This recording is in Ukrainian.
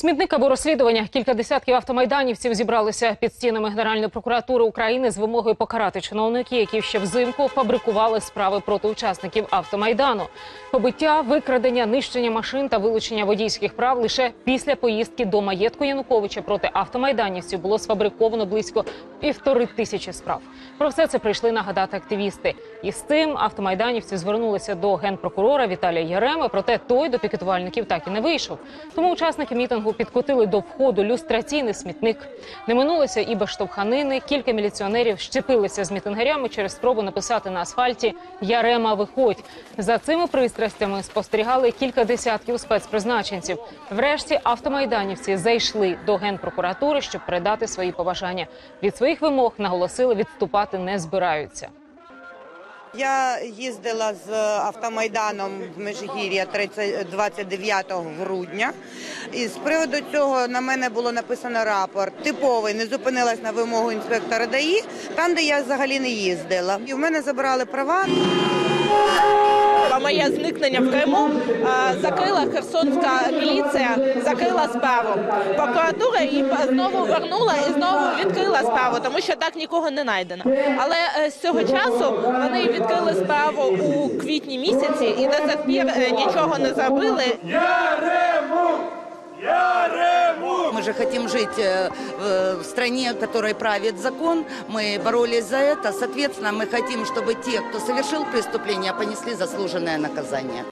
Смітник або розслідування. Кілька десятків автомайданівців зібралися під стінами Генеральної прокуратури України з вимогою покарати чиновників, які ще взимку фабрикували справи проти учасників автомайдану. Побиття, викрадення, нищення машин та вилучення водійських прав лише після поїздки до маєтку Януковича проти автомайданівців було сфабриковано близько півтори тисячі справ. Про все це прийшли нагадати активісти. І з тим автомайданівці звернулися до генпрокурора Віталія Єреми. Проте той до пікетувальників так і не вийшов. Тому учасники мітингу підкотили до входу люстраційний смітник. Не минулося і без штовханини. Кілька міліціонерів щепилися з мітингарями через спробу написати на асфальті Ярема, виходь. За цими пристрастями спостерігали кілька десятків спецпризначенців. Врешті автомайданівці зайшли до генпрокуратури, щоб передати свої побажання. Від своїх вимог наголосили, відступати не збираються. Я їздила з автомайданом в Межигір'я 30 29 грудня. І з приводу цього на мене було написано рапорт. Типовий, не зупинилась на вимогу інспектора ДАІ, там, де я взагалі не їздила. І в мене забрали права. Моє зникнення в Криму закрила херсонська міліція, закрила справу. Прокуратура її знову вернула і знову відкрила справу, тому що так нікого не знайдено. Але е, з цього часу вони відкрили справу у квітні місяці і до сих пір е, нічого не зробили. Мы же хотим жить э, в стране, в которой правит закон. Мы боролись за это. Соответственно, мы хотим, чтобы те, кто совершил преступление, понесли заслуженное наказание.